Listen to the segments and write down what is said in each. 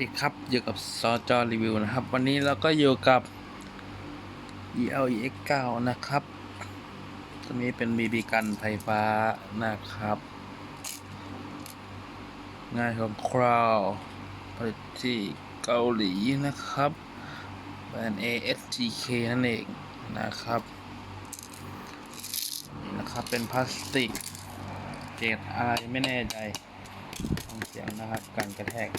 ดีครับอยู่กับซอจอรีวิวนะครับ วันนี้เราก็อยู่กับ ELEX 9นะครับ ตัวนี้เป็น BB กันไฟฟ้านะครับง่ายของคราวผลิตที่เกาหลีนะครับแบรนด์ ASGK นั่นเองนะครับนี่นะครับ เป็นพลาสติกเกรดอะไรไม่แน่ใจฟังเสียงนะครับ การกระแทก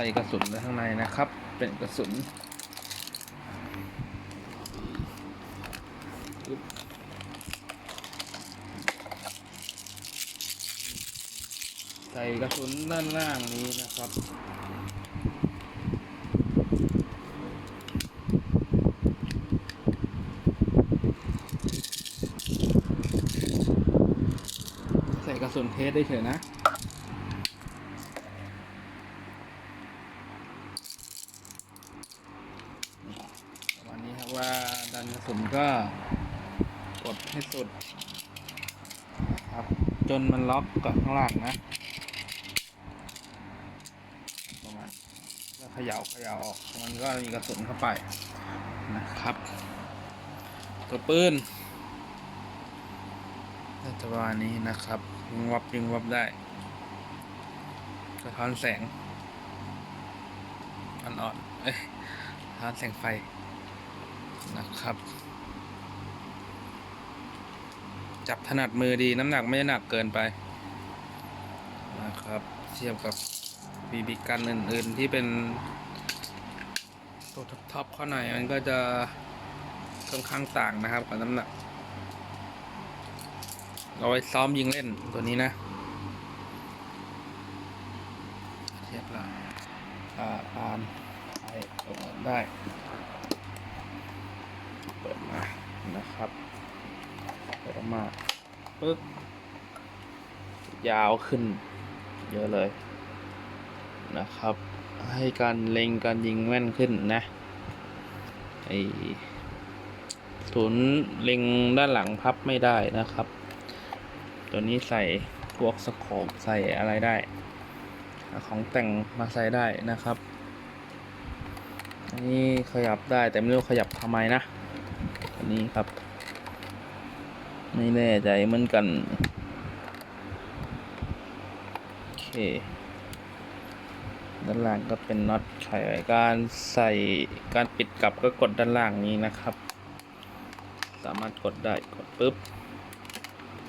ส่กระสุนไว้ข้างในนะครับ เป็นกระสุนใส่กระสุนด้านล่างนี้นะครับใส่กระสุนเทสได้เฉยนะประมาณนี้ครับว่า ดันกระสุนก็กดให้สุดครับจนมันล็อกกับข้างล่างนะประมาณแล้วเขย่าเขย่าออกมันก็มีกระสุนเข้าไปนะครับ ตัวปืนก็จะประมาณนี้นะครับยิงวับยิงวับได้สะท้อนแสงอ่อนๆเอ้ยสะท้อนแสงไฟ นะครับ จับถนัดมือดีน้ำหนักไม่หนักเกินไปนะครับเทียบกับบีบีกันอื่น ๆ ที่เป็นตัวท็อปๆข้อหนมันก็จะค่อนข้างต่างนะครับกับน้ำหนักเอาไว้ซ้อมยิงเล่นตัวนี้นะเทียบละอ่าผ่านไดได้ นะครับเปิดออกมาปึ๊บยาวขึ้น เยอะเลยนะครับ ให้การเล็งการยิงแม่นขึ้นนะไอศูนย์เล็งด้านหลังพับไม่ได้นะครับ ตัวนี้ใส่พวกสโคปใส่อะไรได้ ของแต่งมาใส่ได้นะครับ อันนี้ขยับได้แต่ไม่รู้ขยับทำไมนะ อันนี้ครับ ไม่แน่ใจเหมือนกัน โอเค ด้านล่างก็เป็นน็อตไขการใส่การปิดกลับก็กดด้านล่างนี้นะครับ สามารถกดได้กดปุ๊บ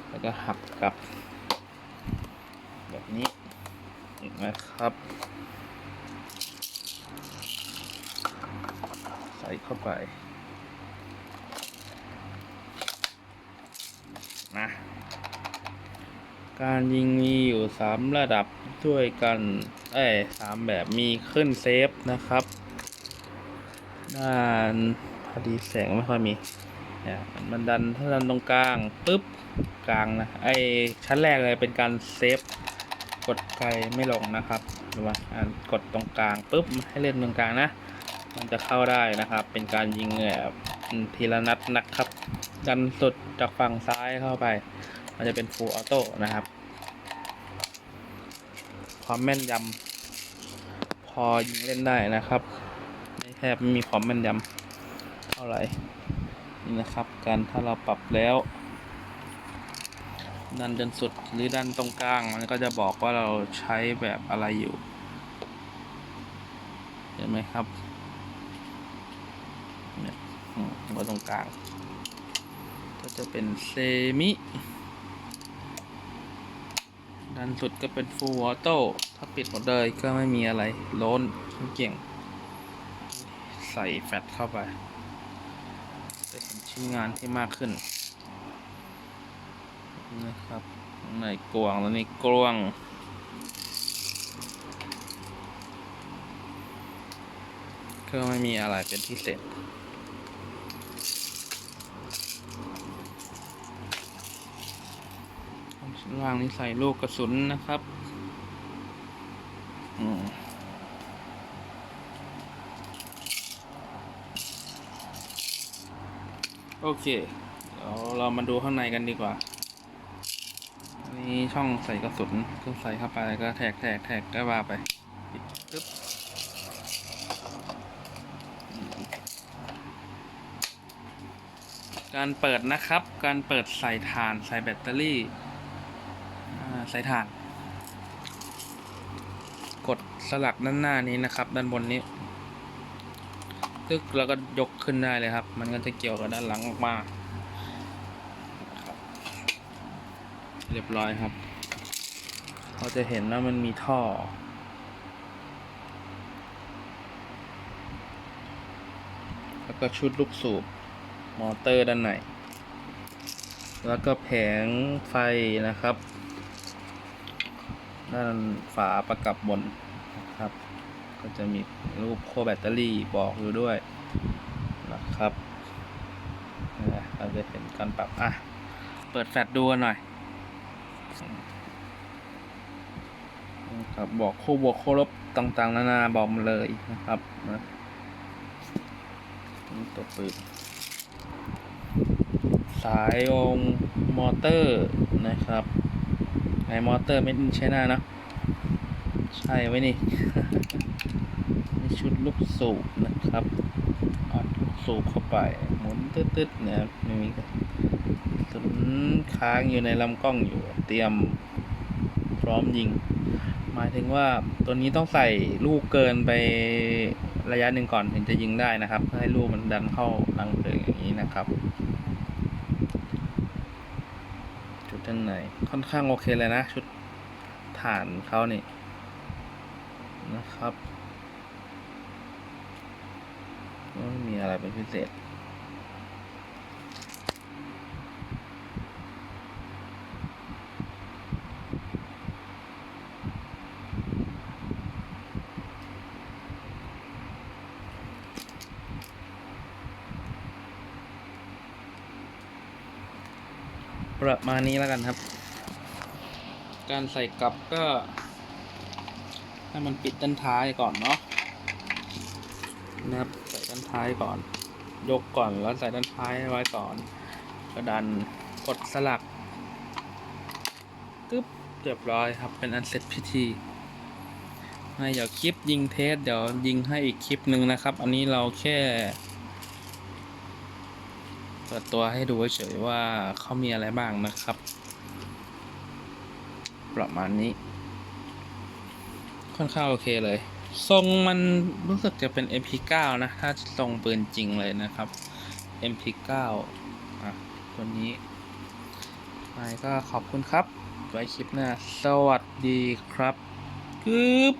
แล้วก็หักกลับ แบบนี้เห็นไหมครับใส่เข้าไป นะ การยิงมีอยู่สามระดับด้วยกัน เอ้สามแบบมีขึ้นเซฟนะครับ ด้านพอดีแสงไม่ค่อยมีเนี่ยมันดันถ้าดันตรงกลางปุ๊บกลางนะไอชั้นแรกเลยเป็นการเซฟกดไกลไม่ลงนะครับหรือว่าอ่ากดตรงกลางปุ๊บให้เล่นตรงกลางนะ มันจะเข้าได้นะครับ เป็นการยิงแบบทีละนัดนะครับ ดันสุดจากฝั่งซ้ายเข้าไป มันจะเป็น full auto นะครับ ความแม่นยำพอยิงเล่นได้นะครับไม่แทบไม่มีความแม่นยำเท่าไหร่นี่นะครับ การถ้าเราปรับแล้วดันจนสุดหรือดันตรงกลาง มันก็จะบอกว่าเราใช้แบบอะไรอยู่ เห็นไหมครับเนี่ยอืมไว้ตรงกลาง ก็จะเป็นเซมิ ดันสุดก็เป็นฟูลออโต้ถ้าปิดหมดเลยก็ไม่มีอะไรโล้นเก่ง ใส่แฟตเข้าไปจะเห็นชิ้นงานที่มากขึ้น นะครับในกลวงแล้วนี่กลวงก็ไม่มีอะไรเป็นพิเศษ ล่างนี้ใส่ลูกกระสุนนะครับอโอเคเดี๋ยวเรามาดูข้างในกันดีกว่านนี้ช่องใส่กระสุนก็ใส่เข้าไปแล้วก็แทกแทกแทกก็ว่าไปปิดปึ๊บการเปิดนะครับ การเปิดใส่ถ่านใส่แบตเตอรี่ ใส่ถ่าน กดสลักด้านหน้านี้นะครับ ด้านบนนี้ตึกแล้วก็ยกขึ้นได้เลยครับ มันก็จะเกี่ยวกับด้านหลังออกมาเรียบร้อยครับ เราจะเห็นว่ามันมีท่อ แล้วก็ชุดลูกสูบ มอเตอร์ด้านใน แล้วก็แผงไฟนะครับ ด้านฝาประกับบนนะครับ ก็จะมีรูปโคแบตเตอรี่บอกอยู่ด้วยนะครับเราจะเห็นการปรับอะเปิดแฟลชดูหน่อยครับบอกโคบวกโคลบต่างๆ นานาบอกมาเลยนะครับนะตัวปืนสายองมอเตอร์นะครับ ไอมอเตอร์ไม่ใช่หน้านะใช่ไว้นี่นี่ชุดลูกสูบนะครับอัดลูกสูบเข้าไป หมุนตึ๊ดๆเนี่ยไม่มีสุนค้างอยู่ในลำกล้องอยู่เตรียมพร้อมยิง หมายถึงว่าตัวนี้ต้องใส่ลูกเกินไประยะหนึ่งก่อนถึงจะยิงได้นะครับเพื่อให้ลูกมันดันเข้ารังเพลิงอย่างนี้นะครับ ชุดด้านค่อนข้างโอเคเลยนะ ชุดฐานเขานี่ นะครับ ไม่มีอะไรเป็นพิเศษ ประมาณนี้แล้วกันครับ การใส่กลับก็ ให้มันปิดด้านท้ายก่อนเนาะนะครับใส่ด้านท้ายก่อน ยกก่อนแล้วใส่ด้านท้ายไว้ก่อนก็ดันกดสลักกึ๊บเรียบร้อยครับเป็นอันเสร็จพิธีให้เดี๋ยวคลิปยิงเทสเดี๋ยวยิงให้อีกคลิปหนึ่งนะครับ อันนี้เราแค่ เปิดตัวให้ดูเฉยๆว่าเขามีอะไรบ้างนะครับ ประมาณนี้ ค่อนข้างโอเคเลย ทรงมันรู้สึกจะเป็น MP9 นะ ถ้าทรงปืนจริงเลยนะครับ MP9 อะ ตัวนี้ไปก็ขอบคุณครับ ไว้คลิปหน้า สวัสดีครับกึ๊บ